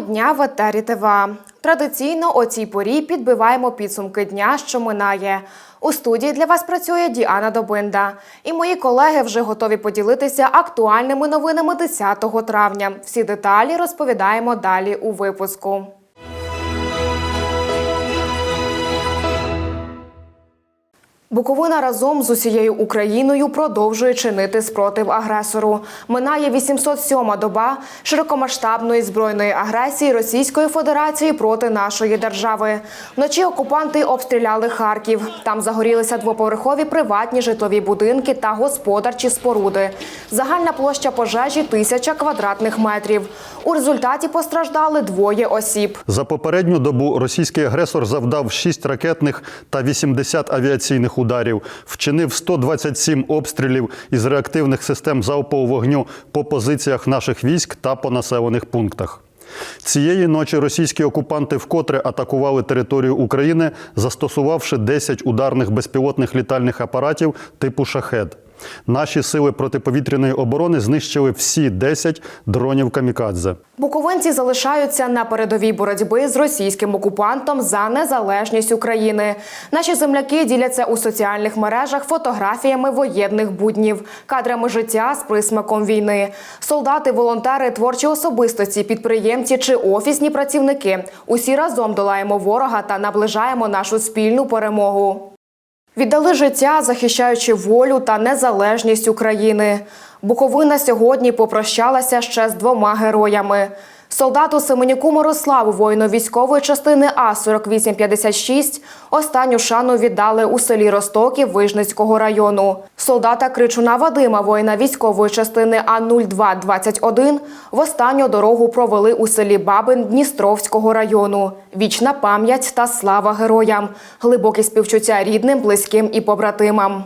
Дня в етері ТВА. Традиційно о цій порі підбиваємо підсумки дня, що минає. У студії для вас працює Діана Добинда. І мої колеги вже готові поділитися актуальними новинами 10 травня. Всі деталі розповідаємо далі у випуску. Буковина разом з усією Україною продовжує чинити спротив агресору. Минає 807-ма доба широкомасштабної збройної агресії Російської Федерації проти нашої держави. Вночі окупанти обстріляли Харків. Там загорілися двоповерхові приватні житлові будинки та господарчі споруди. Загальна площа пожежі тисяча квадратних метрів. У результаті постраждали двоє осіб. За попередню добу російський агресор завдав 6 ракетних та 80 авіаційних ударів, вчинив 127 обстрілів із реактивних систем залпового вогню по позиціях наших військ та по населених пунктах. Цієї ночі російські окупанти вкотре атакували територію України, застосувавши 10 ударних безпілотних літальних апаратів типу шахед. Наші сили протиповітряної оборони знищили всі 10 дронів камікадзе. Буковинці залишаються на передовій боротьби з російським окупантом за незалежність України. Наші земляки діляться у соціальних мережах фотографіями воєнних буднів, кадрами життя з присмаком війни. Солдати, волонтери, творчі особистості, підприємці чи офісні працівники. Усі разом долаємо ворога та наближаємо нашу спільну перемогу. Віддали життя, захищаючи волю та незалежність України. Буковина сьогодні попрощалася ще з двома героями. Солдату Семенюку Мирославу, воїну військової частини А 4856 останню шану віддали у селі Ростоків Вижницького району. Солдата Кричуна Вадима, воїна військової частини А 0221 в останню дорогу провели у селі Бабин Дністровського району. Вічна пам'ять та слава героям, глибокі співчуття рідним, близьким і побратимам.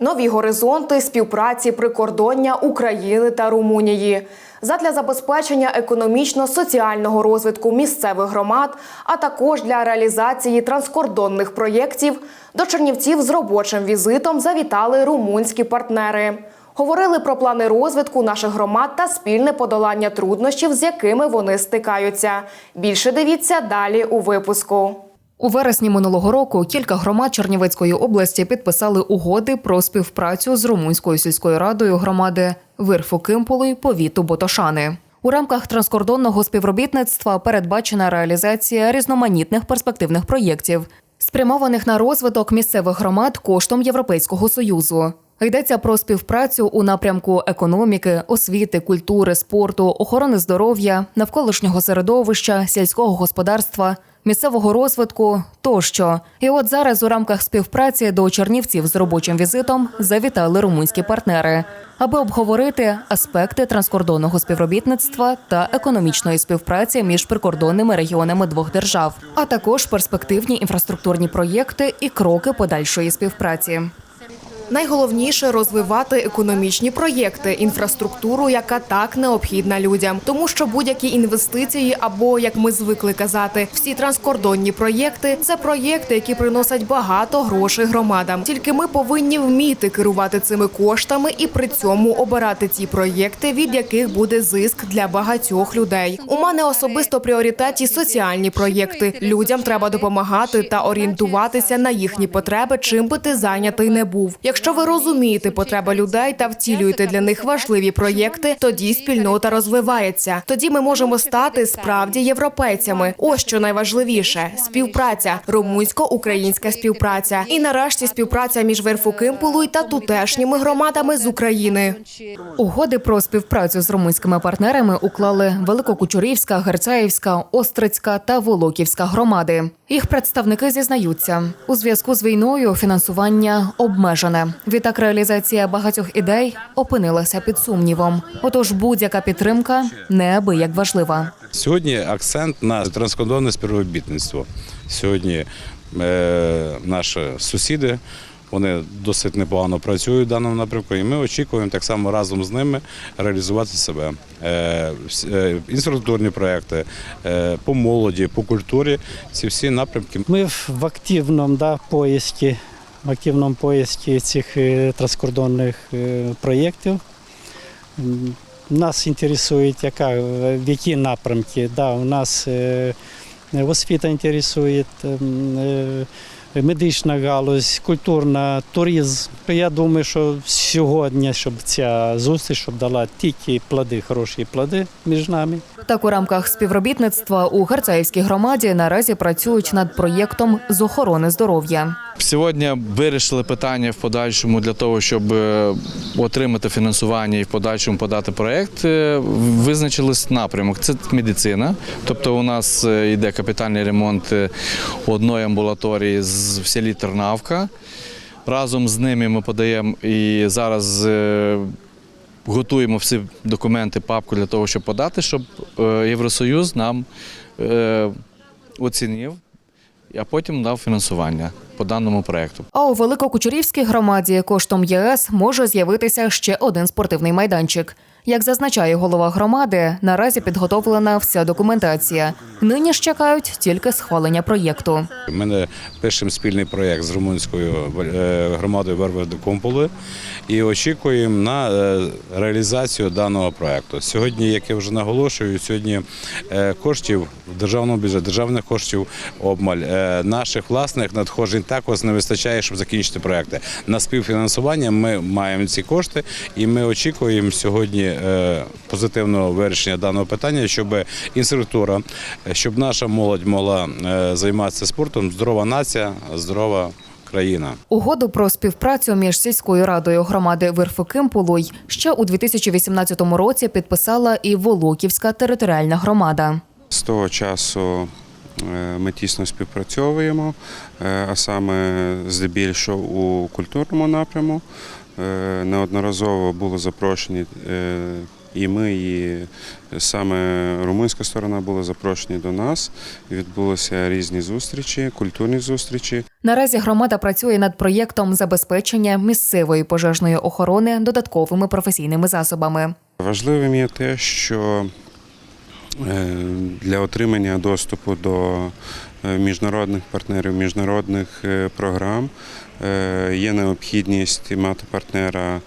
Нові горизонти співпраці прикордоння України та Румунії задля забезпечення економічно-соціального розвитку місцевих громад, а також для реалізації транскордонних проєктів до Чернівців з робочим візитом завітали румунські партнери. Говорили про плани розвитку наших громад та спільне подолання труднощів, з якими вони стикаються. Більше дивіться далі у випуску. У вересні минулого року кілька громад Чернівецької області підписали угоди про співпрацю з румунською сільською радою громади Вирфу Кимполи повіту Ботошани. У рамках транскордонного співробітництва передбачена реалізація різноманітних перспективних проєктів, спрямованих на розвиток місцевих громад коштом Європейського союзу. Йдеться про співпрацю у напрямку економіки, освіти, культури, спорту, охорони здоров'я, навколишнього середовища, сільського господарства, місцевого розвитку тощо. І от зараз у рамках співпраці до Чернівців з робочим візитом завітали румунські партнери, аби обговорити аспекти транскордонного співробітництва та економічної співпраці між прикордонними регіонами двох держав, а також перспективні інфраструктурні проєкти і кроки подальшої співпраці. Найголовніше розвивати економічні проєкти, інфраструктуру, яка так необхідна людям, тому що будь-які інвестиції, або як ми звикли казати, всі транскордонні проєкти це проєкти, які приносять багато грошей громадам. Тільки ми повинні вміти керувати цими коштами і при цьому обирати ті проєкти, від яких буде зиск для багатьох людей. У мене особисто пріоритеті соціальні проєкти. Людям треба допомагати та орієнтуватися на їхні потреби, чим би ти зайнятий не був. Якщо ви розумієте потреби людей та втілюєте для них важливі проєкти, тоді спільнота розвивається. Тоді ми можемо стати справді європейцями. Ось що найважливіше: співпраця, румунсько-українська співпраця, і нарешті співпраця між Верфукимполою та тутешніми громадами з України. Угоди про співпрацю з румунськими партнерами уклали Великокучурівська, Герцаївська, Острицька та Волоківська громади. Їх представники зізнаються, у зв'язку з війною фінансування обмежене. Відтак реалізація багатьох ідей опинилася під сумнівом. Отож, будь-яка підтримка неабияк важлива. Сьогодні акцент на транскордонне співробітництво. Сьогодні е, наші сусіди вони досить непогано працюють в даному напрямку, і ми очікуємо так само разом з ними реалізувати себе. Е, е, інфраструктурні проекти е, по молоді, по культурі. Ці всі напрямки Ми в активному да, поиске активному поїзді цих е, транскордонних е, проєктів. Нас інтересує, яка, е, в які напрямки. Да, у нас освіта інтересує, медична галузь, культурна, туризм. Я думаю, що сьогодні, щоб ця зустріч щоб дала тільки плоди, хороші плоди між нами. Так у рамках співробітництва у Герцаївській громаді наразі працюють над проєктом з охорони здоров'я. Сьогодні вирішили питання в подальшому для того, щоб е, отримати фінансування і в подальшому подати проект. е, Визначились напрямок. Це медицина. Тобто, у нас е, йде капітальний ремонт одної амбулаторії з- в селі Тернавка. Разом з ними ми подаємо і зараз. Готуємо всі документи, папку для того, щоб подати, щоб Євросоюз нам оцінив, а потім дав фінансування по даному проекту. А у Великокучурівській громаді коштом ЄС може з'явитися ще один спортивний майданчик. Як зазначає голова громади, наразі підготовлена вся документація. Нині ж чекають тільки схвалення проєкту. Ми пишемо спільний проєкт з румунською е, громадою Верведи Комполи і очікуємо на е, реалізацію даного проєкту. Сьогодні, як я вже наголошую, сьогодні е, коштів в державному бюджеті, державних коштів обмаль. Наших власних надходжень також не вистачає, щоб закінчити проекти. На співфінансування ми маємо ці кошти, і ми очікуємо сьогодні позитивного вирішення даного питання, щоб інструктура, е, щоб наша молодь могла е, займатися спортом. Здорова нація, здорова країна. Угоду про співпрацю між сільською радою громади Верфокимполуй ще у 2018 році підписала і Волоківська територіальна громада. З того часу е, ми тісно співпрацьовуємо, е, а саме здебільшого у культурному напряму. Е, Неодноразово було запрошені е, і ми, і саме румунська сторона була запрошені до нас. Відбулися різні зустрічі, культурні зустрічі. Наразі громада працює над проєктом забезпечення місцевої пожежної охорони додатковими професійними засобами. Важливим є те, що е, для отримання доступу до міжнародних партнерів, міжнародних програм є необхідність мати партнера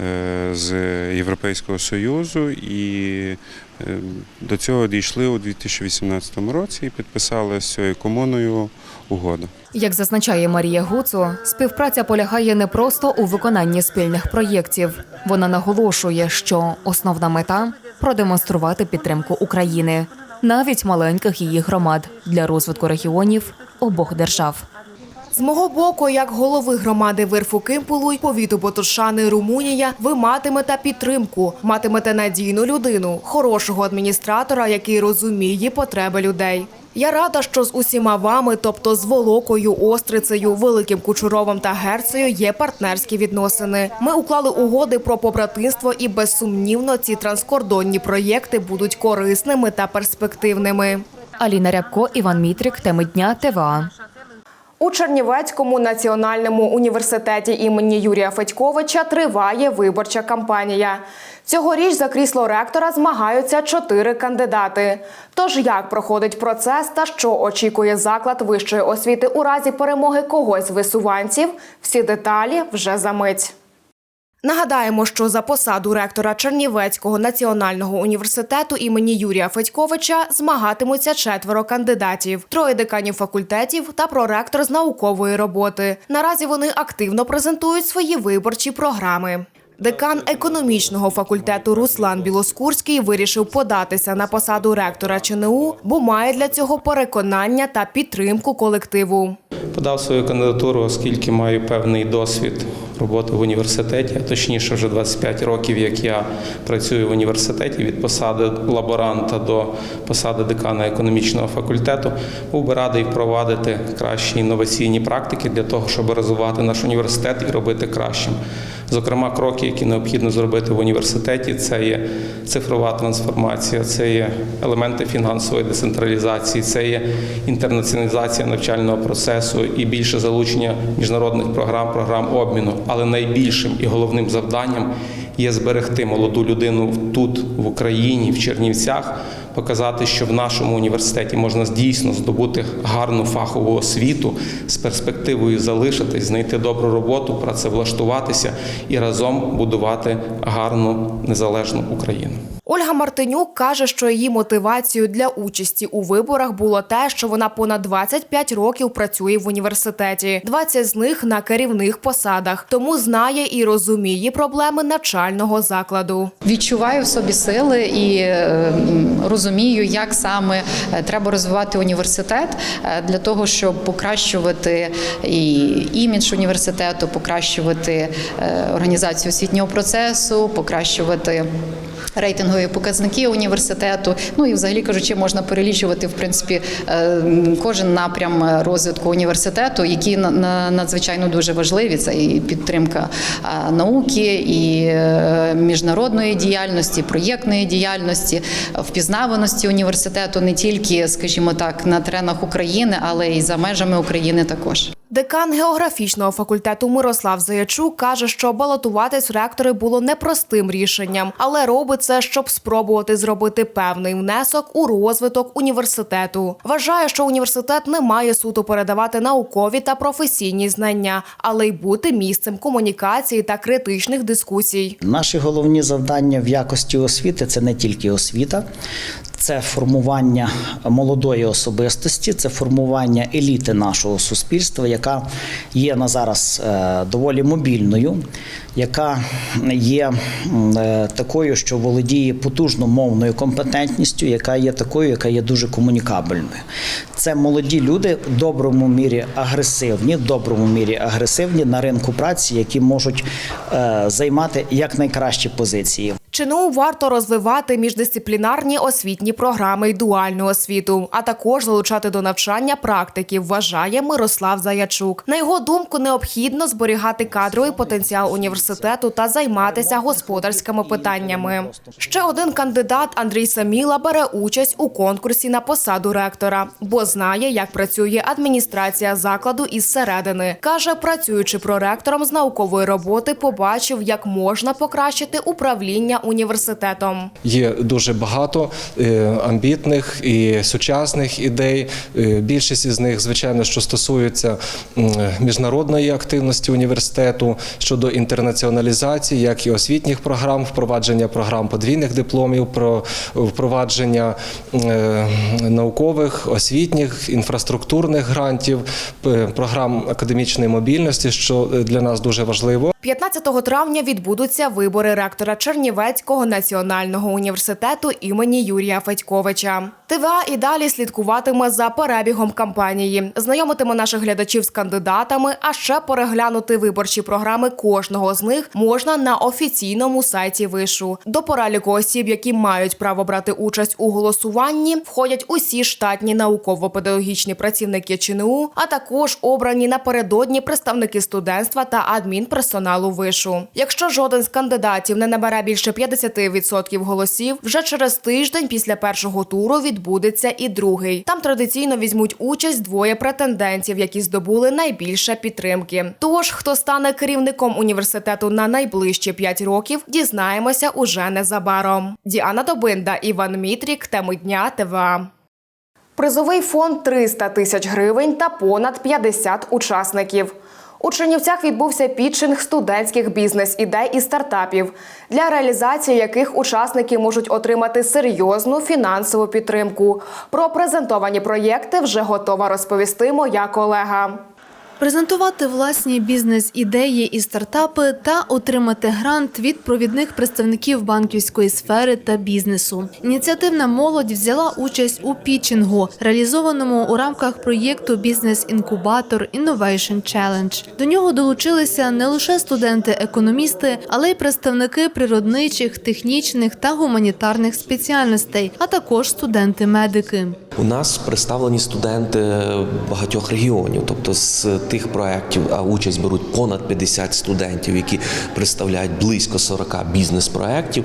е, з Європейського Союзу і е, до цього дійшли у 2018 році і підписали з цією комуною угоду. Як зазначає Марія Гуцу, співпраця полягає не просто у виконанні спільних проєктів. Вона наголошує, що основна мета продемонструвати підтримку України, навіть маленьких її громад для розвитку регіонів обох держав. З мого боку, як голови громади Вирфу Кимпулуй, повіту Ботушани, Румунія, ви матимете підтримку, матимете надійну людину, хорошого адміністратора, який розуміє потреби людей. Я рада, що з усіма вами, тобто з Волокою, Острицею, Великим Кучуровим та Герцею, є партнерські відносини. Ми уклали угоди про побратимство, і безсумнівно ці транскордонні проєкти будуть корисними та перспективними. Аліна Рябко, Іван Мітрик, теми дня ТВА. У Чернівецькому національному університеті імені Юрія Федьковича триває виборча кампанія. Цьогоріч за крісло ректора змагаються чотири кандидати. Тож як проходить процес та що очікує заклад вищої освіти у разі перемоги когось з висуванців? Всі деталі вже за мить. Нагадаємо, що за посаду ректора Чернівецького національного університету імені Юрія Федьковича змагатимуться четверо кандидатів, троє деканів факультетів та проректор з наукової роботи. Наразі вони активно презентують свої виборчі програми. Декан економічного факультету Руслан Білоскурський вирішив податися на посаду ректора ЧНУ, бо має для цього переконання та підтримку колективу. Подав свою кандидатуру, оскільки маю певний досвід роботи в університеті, точніше, вже 25 років, як я працюю в університеті від посади лаборанта до посади декана економічного факультету. Був би радий впровадити кращі інноваційні практики для того, щоб розвивати наш університет і робити кращим. Зокрема, кроки, які необхідно зробити в університеті, це є цифрова трансформація, це є елементи фінансової децентралізації, це є інтернаціоналізація навчального процесу і більше залучення міжнародних програм, програм обміну. Але найбільшим і головним завданням є зберегти молоду людину тут, в Україні, в Чернівцях, показати, що в нашому університеті можна дійсно здобути гарну фахову освіту з перспективою залишитись, знайти добру роботу, працевлаштуватися і разом будувати гарну незалежну Україну. Ольга Мартинюк каже, що її мотивацією для участі у виборах було те, що вона понад 25 років працює в університеті, 20 з них на керівних посадах, тому знає і розуміє проблеми навчального закладу. Відчуваю в собі сили і е, розумію, як саме е, треба розвивати університет е, для того, щоб покращувати і імідж університету, покращувати організацію освітнього процесу, покращувати. Рейтингові показники університету, ну і взагалі кажучи, можна перелічувати в принципі е, кожен напрям розвитку університету, які на- на- надзвичайно дуже важливі. Це і підтримка е, науки, і е, міжнародної діяльності, проєктної діяльності, впізнаваності університету не тільки, скажімо так, на теренах України, але й за межами України також. Декан географічного факультету Мирослав Заячук каже, що балотуватись в ректори було непростим рішенням, але робить це, щоб спробувати зробити певний внесок у розвиток університету. Вважає, що університет не має суто передавати наукові та професійні знання, але й бути місцем комунікації та критичних дискусій. Наші головні завдання в якості освіти це не тільки освіта, це формування молодої особистості, це формування еліти нашого суспільства, яка є на зараз е, доволі мобільною, яка є е, такою, що володіє потужно мовною компетентністю, яка є такою, яка є дуже комунікабельною. Це молоді люди в доброму мірі агресивні, в доброму мірі агресивні на ринку праці, які можуть е, займати якнайкращі позиції. ЧНУ варто розвивати міждисциплінарні освітні програми й дуальну освіту, а також залучати до навчання практиків, вважає Мирослав Заячук. На його думку, необхідно зберігати кадровий потенціал університету та займатися господарськими питаннями. Ще один кандидат Андрій Саміла бере участь у конкурсі на посаду ректора, бо знає, як працює адміністрація закладу із середини. каже, працюючи проректором з наукової роботи, побачив, як можна покращити управління університетом. Є дуже багато е, амбітних і сучасних ідей. Е, Більшість із них, звичайно, що стосуються міжнародної активності університету щодо інтернаціоналізації, як і освітніх програм, впровадження програм подвійних дипломів, про впровадження е, наукових, освітніх, інфраструктурних грантів, програм академічної мобільності, що для нас дуже важливо. 15 травня відбудуться вибори ректора Чернівецького національного університету імені Юрія Федьковича. ТВА і далі слідкуватиме за перебігом кампанії, знайомитиме наших глядачів з кандидатами, а ще переглянути виборчі програми кожного з них можна на офіційному сайті вишу. До переліку осіб, які мають право брати участь у голосуванні, входять усі штатні науково-педагогічні працівники ЧНУ, а також обрані напередодні представники студентства та адмінперсоналу вишу. Якщо жоден з кандидатів не набере більше 50% голосів, вже через тиждень після першого туру відбудеться і другий. Там традиційно візьмуть участь двоє претендентів, які здобули найбільше підтримки. Тож, хто стане керівником університету на найближчі 5 років, дізнаємося уже незабаром. Діана Добинда, Іван Мітрік, теми дня ТВА. Призовий фонд 300 тисяч гривень та понад 50 учасників. У Чернівцях відбувся пітчинг студентських бізнес-ідей і стартапів, для реалізації яких учасники можуть отримати серйозну фінансову підтримку. Про презентовані проєкти вже готова розповісти моя колега. Презентувати власні бізнес-ідеї і стартапи та отримати грант від провідних представників банківської сфери та бізнесу. Ініціативна молодь взяла участь у пітчингу, реалізованому у рамках проєкту Бізнес-інкубатор Innovation Challenge. До нього долучилися не лише студенти-економісти, але й представники природничих, технічних та гуманітарних спеціальностей, а також студенти-медики. У нас представлені студенти багатьох регіонів, тобто з тих проєктів, а участь беруть понад 50 студентів, які представляють близько 40 бізнес-проєктів.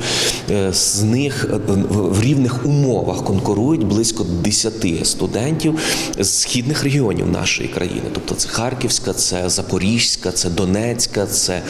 Е, З них е, в рівних умовах конкурують близько 10 студентів з східних регіонів нашої країни. Тобто це Харківська, це Запорізька, це Донецька, це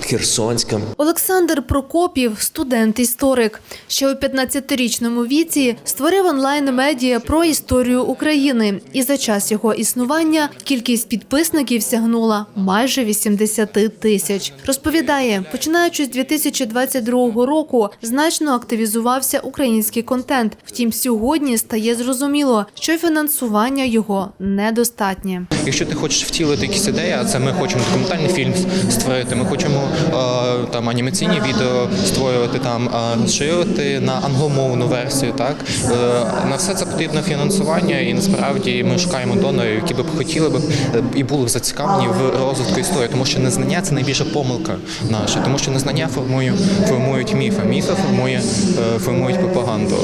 Херсонська. Олександр Прокопів, студент-історик, ще у 15-річному віці створив онлайн-медіа про історію України. І за час його існування кількість підписників сягнула майже 80 тисяч. Розповідає, починаючи з 2022 року, значно активізувався український контент. Втім, сьогодні стає зрозуміло, що фінансування його недостатнє. Якщо ти хочеш втілити якісь ідеї, а це ми хочемо документальний фільм створити, ми хочемо е, там анімаційні відео створювати, там е, ширити на англомовну версію. Так е, на все це потрібно фінансування, і насправді ми шукаємо донорів, які б хотіли б е, і були зацікавлені в розвитку історії, тому що незнання це найбільша помилка наша, тому що незнання формує, формують міфи. Міфи формує, е, формують пропаганду,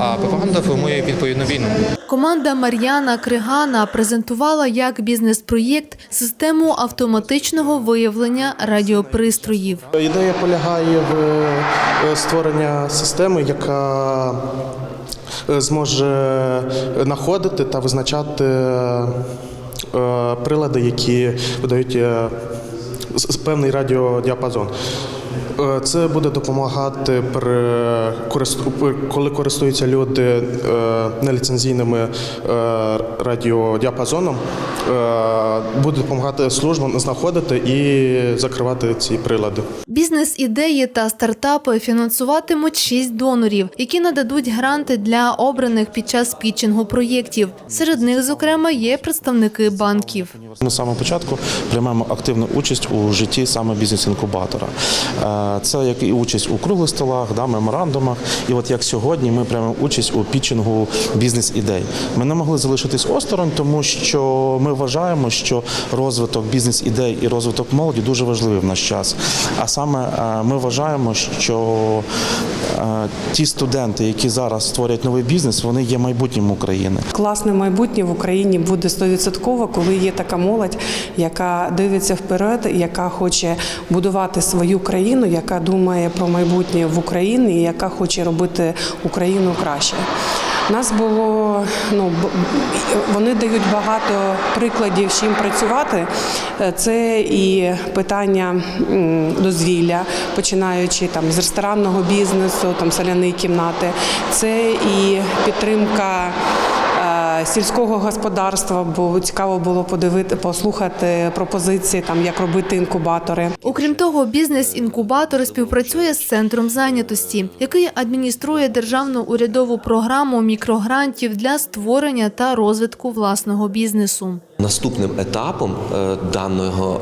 а, пропаганда формує відповідно війну. Команда Мар'яна Кригана презентувала як бізнес-проєкт систему автоматичного виявлення радіопристроїв. Ідея полягає в е, створення системи, яка е, зможе знаходити та визначати прилади, які видають е, певний радіодіапазон. Е, Це буде допомагати при користу- коли користуються люди е, неліцензійними е, радіодіапазоном, буде допомагати службам знаходити і закривати ці прилади. Бізнес-ідеї та стартапи фінансуватимуть шість донорів, які нададуть гранти для обраних під час пітчингу проєктів. Серед них, зокрема, є представники банків. Ми з самого початку приймаємо активну участь у житті саме бізнес-інкубатора. Е, Це як і участь у круглих столах, да, меморандумах. І от як сьогодні ми приймемо участь у пітчингу бізнес-ідей. Ми не могли залишитись осторонь, тому що ми вважаємо, що розвиток бізнес-ідей і розвиток молоді дуже важливий в наш час. А саме е, ми вважаємо, що е, ті студенти, які зараз створять новий бізнес, вони є майбутнім України. Класне майбутнє в Україні буде 100%, коли є така молодь, яка дивиться вперед, яка хоче будувати свою країну, яка думає про майбутнє в Україні, і яка хоче робити Україну краще. Нас було ну вони дають багато прикладів, чим працювати. Е, Це і питання дозвілля, починаючи там з ресторанного бізнесу, там соляні кімнати. Це і підтримка сільського господарства, бо цікаво було подивити, послухати пропозиції, там як робити інкубатори. Окрім того, бізнес-інкубатор співпрацює з центром зайнятості, який адмініструє державну урядову програму мікрогрантів для створення та розвитку власного бізнесу. Наступним етапом е, даного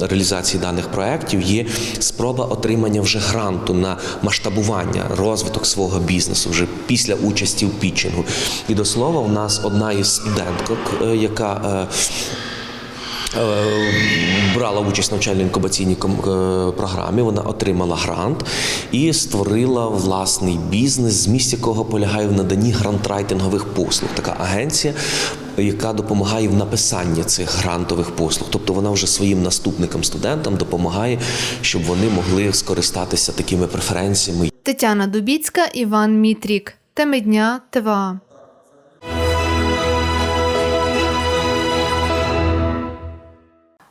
е, реалізації даних проєктів є спроба отримання вже гранту на масштабування, розвиток свого бізнесу вже після участі в пітчингу. І до слова, у нас одна із студенток, е, яка брала участь в навчально-інкубаційній ком- е, програмі. Вона отримала грант і створила власний бізнес, зміст якого полягає в наданні грантрайтингових послуг. Така агенція, яка допомагає в написанні цих грантових послуг. Тобто вона вже своїм наступникам, студентам допомагає, щоб вони могли скористатися такими преференціями. Тетяна Дубіцька, Іван Мітрік. Теми дня ТВА.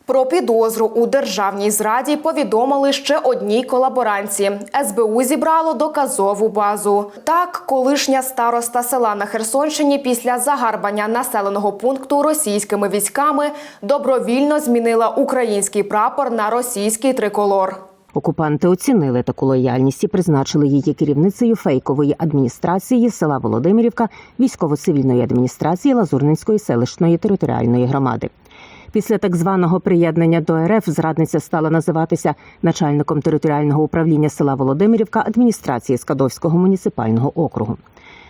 Про підозру у державній зраді повідомили ще одній колаборанці. СБУ зібрало доказову базу. Так, колишня староста села на Херсонщині після загарбання населеного пункту російськими військами добровільно змінила український прапор на російський триколор. Окупанти оцінили таку лояльність і призначили її керівницею фейкової адміністрації села Володимирівка військово-цивільної адміністрації Лазурненської селищної територіальної громади. Після так званого приєднання до РФ зрадниця стала називатися начальником територіального управління села Володимирівка адміністрації Скадовського муніципального округу.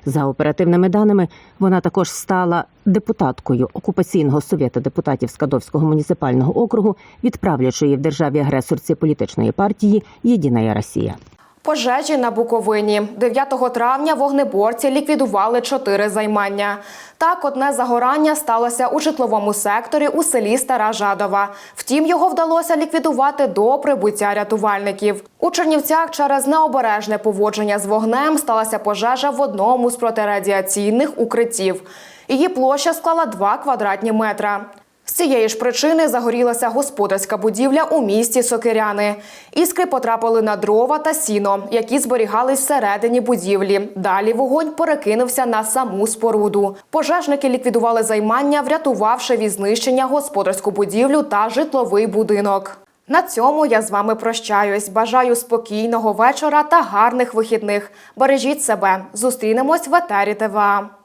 За оперативними даними, вона також стала депутаткою окупаційного совєту депутатів Скадовського муніципального округу, відправлячої в державі агресорці політичної партії Єдина Росія. Пожежі на Буковині 9 травня вогнеборці ліквідували чотири займання. Так, одне загорання сталося у житловому секторі у селі Стара Жадова. Втім, його вдалося ліквідувати до прибуття рятувальників. У Чернівцях через необережне поводження з вогнем сталася пожежа в одному з протирадіаційних укриттів. Її площа склала 2 квадратні метра. Цієї ж причини загорілася господарська будівля у місті Сокиряни. Іскри потрапили на дрова та сіно, які зберігались всередині будівлі. Далі вогонь перекинувся на саму споруду. Пожежники ліквідували займання, врятувавши від знищення господарську будівлю та житловий будинок. На цьому я з вами прощаюсь. Бажаю спокійного вечора та гарних вихідних. Бережіть себе. Зустрінемось в етері ТВА.